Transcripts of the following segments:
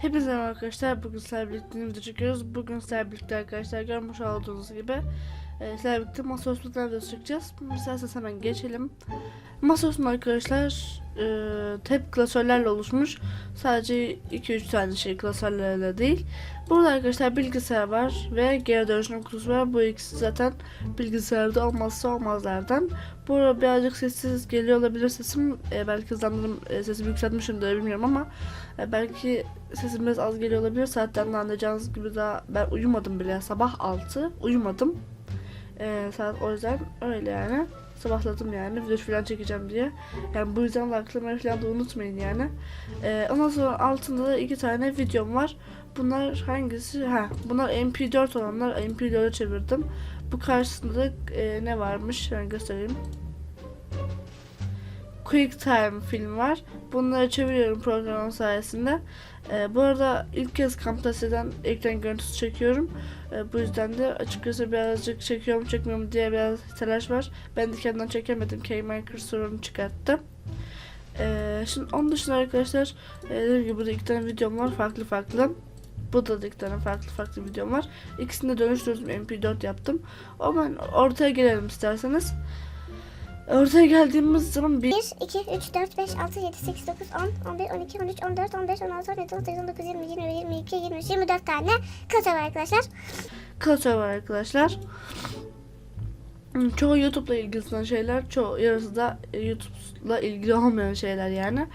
Hepinize arkadaşlar. Bugün sizlerle birlikte çekiyoruz. Bugün sizlerle birlikte arkadaşlar görmüş olduğunuz gibi e, sizlerle birlikte masa üstünden video çekeceğiz. İsterseniz hemen geçelim. Masa arkadaşlar e, hep klasörlerle oluşmuş. Sadece 2-3 tane şey klasörlerle değil. Burada arkadaşlar bilgisayar var ve geri dönüşüm kutusu var. Bu ikisi zaten bilgisayarda olmazsa olmazlardan. Burada birazcık sessiz geliyor olabilir sesim. E, belki hızlandırım e, sesimi yükseltmişimdir bilmiyorum ama e, belki sesim biraz az geliyor olabilir. Saatten de anlayacağınız gibi daha ben uyumadım bile. Sabah 6 uyumadım. E, saat o yüzden öyle yani. Sabahladım yani video falan çekeceğim diye. Yani bu yüzden like'lamayı falan da unutmayın yani. E, ondan sonra altında da iki tane videom var. Bunlar hangisi? Ha, bunlar MP4 olanlar. MP4'e çevirdim. Bu karşısında e, ne varmış? Ben göstereyim. Quick Time film var. Bunları çeviriyorum programın sayesinde. Ee, bu arada ilk kez Camtasia'dan ekran görüntüsü çekiyorum. Ee, bu yüzden de açıkçası birazcık çekiyorum çekmiyorum diye biraz telaş var. Ben de kendimden çekemedim. K-Maker sorunu çıkarttı. Ee, şimdi onun dışında arkadaşlar e, dediğim gibi burada iki tane videom var farklı farklı. Bu da iki tane farklı farklı videom var. İkisini de dönüştürdüm MP4 yaptım. Ama ben ortaya gelelim isterseniz. Ortaya geldiğimiz zaman bir 1, 2, 3, 4, 5, 6, 7, 8, 9, 10, 11, 12, 13, 14, 15, 16, 17, 18, 19, 20, 20, 22, 23, 24 tane klasör var arkadaşlar. klasör var arkadaşlar. Çoğu YouTube'la ilgili şeyler, çoğu yarısı da e, YouTube'la ilgili olmayan şeyler yani.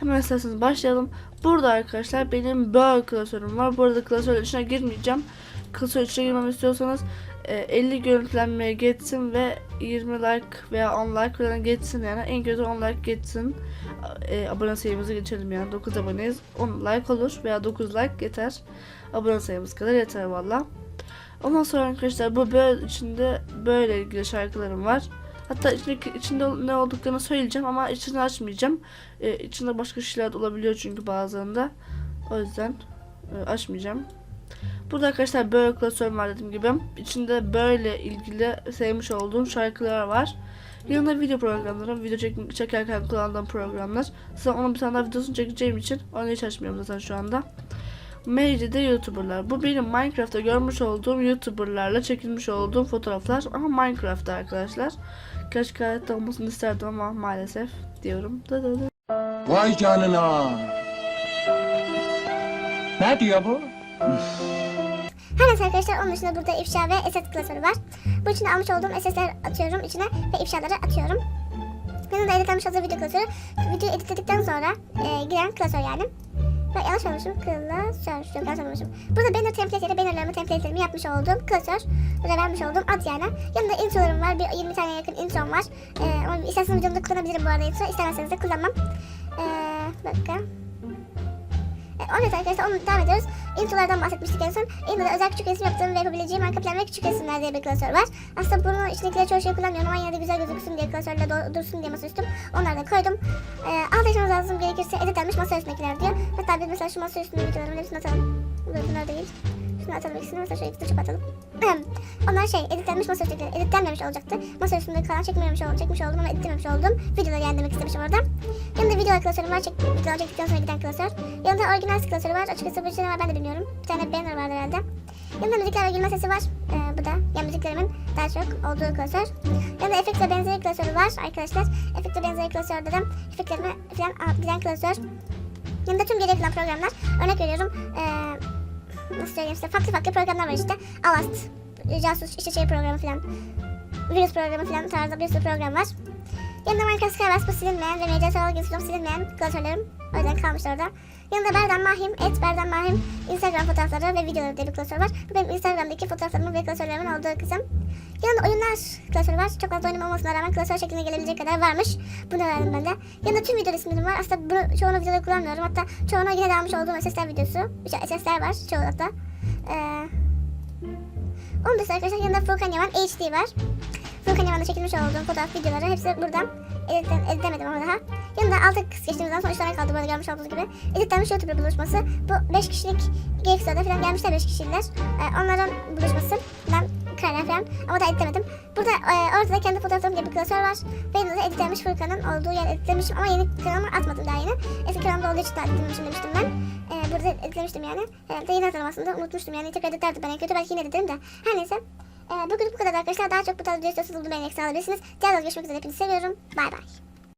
Hemen isterseniz başlayalım. Burada arkadaşlar benim böyle klasörüm var. Bu arada klasörün içine girmeyeceğim. Klasör içine girmemi istiyorsanız e, 50 görüntülenmeye geçsin ve 20 like veya 10 like falan geçsin yani. En kötü 10 like geçsin. E, abone sayımızı geçelim yani. 9 aboneyiz. 10 like olur veya 9 like yeter. Abone sayımız kadar yeter valla. Ondan sonra arkadaşlar bu böyle içinde böyle ilgili şarkılarım var. Hatta içindeki, içinde ne olduklarını söyleyeceğim ama içini açmayacağım. Ee, içinde başka şeyler olabiliyor çünkü bazılarında. O yüzden e, açmayacağım. Burada arkadaşlar böyle klasörüm var dediğim gibi. İçinde böyle ilgili sevmiş olduğum şarkılar var. Yanında video programları, video çek çekerken kullandığım programlar. Sonra onun bir tane daha videosunu çekeceğim için onu hiç açmıyorum zaten şu anda. Mecli'de YouTuber'lar. Bu benim Minecraft'ta görmüş olduğum YouTuber'larla çekilmiş olduğum fotoğraflar ama Minecraft'ta arkadaşlar. Keşke hayatta olmasını isterdim ama maalesef diyorum. Dı dı dı. Vay canına. Ne diyor bu? Her neyse arkadaşlar onun dışında burada ifşa ve eset klasörü var. Bu içine almış olduğum SS'ler atıyorum içine ve ifşaları atıyorum. Yanında editlenmiş hazır video klasörü. Videoyu editledikten sonra e, giren klasör yani. Ve yanlış söylemişim. Klasör. Yok yanlış söylemişim. Burada banner template ile bannerlarımı template'lerimi yapmış olduğum klasör. Ve vermiş olduğum ad yani. Yanında introlarım var. Bir 20 tane yakın introm var. E, ama isterseniz videomda kullanabilirim bu arada intro. İstemezseniz de kullanmam. E, bakın. Evet arkadaşlar onu devam ediyoruz. Introlardan bahsetmiştik en son. Intro'da özel küçük resim yaptığım ve yapabileceğim arka plan ve küçük resimler diye bir klasör var. Aslında bunu içindekileri çoğu şey kullanmıyorum ama yine de güzel gözüksün diye klasörle dursun diye masaüstüm. Onları da koydum. E, alt açmamız lazım gerekirse editlenmiş masa üstündekiler diyor. Hatta biz mesela şu masa üstünde videoların hepsini atalım. Bunlar değil. Şunu atalım ikisini mesela şu ikisini çöpe atalım. Onlar şey editlenmiş masa üstündekiler. Editlenmemiş olacaktı. Masa üstünde kalan çekmemiş oldum, çekmiş oldum ama editlememiş oldum. Videoları yani demek istemişim orada. Yanında video klasörüm var. Çek, videolar çektikten sonra giden klasör. Yanında orijinal klasörü var. Açıkçası bu şey var ben de bilmiyorum. Bir tane banner vardı herhalde. Yanında müzikler ve gülme sesi var. Ee, bu da. Yani müziklerimin daha çok olduğu klasör. Yanında efekt ve benzeri klasörü var arkadaşlar. Efekt ve benzeri klasörde de efektlerime falan giden klasör. Yanında tüm geriye kalan programlar. Örnek veriyorum. Ee, nasıl söyleyeyim size. Farklı farklı programlar var işte. Avast, casus, işte şey programı falan. Virüs programı falan tarzda bir sürü program var. Yanında Minecraft Skywars bu silinmeyen ve MC Sağlık Instagram silinmeyen klasörlerim. O yüzden kalmış orada. Yanında Berdan Mahim, et Berdan Mahim Instagram fotoğrafları ve videoları diye bir klasör var. Bu benim Instagram'daki fotoğraflarımın ve klasörlerimin olduğu kısım. Yanında oyunlar klasörü var. Çok fazla oyunum olmasına rağmen klasör şeklinde gelebilecek kadar varmış. Bunu verdim ben de. Yanında tüm video resimlerim var. Aslında bunu çoğunu videoda kullanmıyorum. Hatta çoğuna yine almış olduğum SS'ler videosu. İşte SS'ler var çoğu hatta. Ee, onun dışında arkadaşlar yanında Furkan Yaman HD var. Furkan Yaman'da çekilmiş olduğum fotoğraf videoları hepsi burada. Editle, editlemedim ama daha. Yanında altı kız geçtiğimizden sonra 3 tane kaldı böyle görmüş olduğunuz gibi. Editlenmiş YouTuber buluşması. Bu 5 kişilik Geeksto'da falan gelmişler 5 kişiler. Ee, onların buluşması. Ben karar falan ama da editlemedim. Burada e, ortada kendi fotoğraflarım gibi bir klasör var. Yanında da editlenmiş Furkan'ın olduğu yer editlemişim ama yeni kanalıma atmadım daha yeni. Eski kanalımda olduğu için daha editlemişim demiştim ben. Ee, burada editlemiştim yani. Herhalde yeni hazırladım aslında unutmuştum yani tekrar editlerdim ben en kötü belki yine editlerim de. Her neyse. Ee, bugün bu kadar arkadaşlar. Daha çok bu tarz video istiyorsanız bunu beğenerek sağlayabilirsiniz. Diğer videoda görüşmek üzere. Hepinizi seviyorum. Bay bay.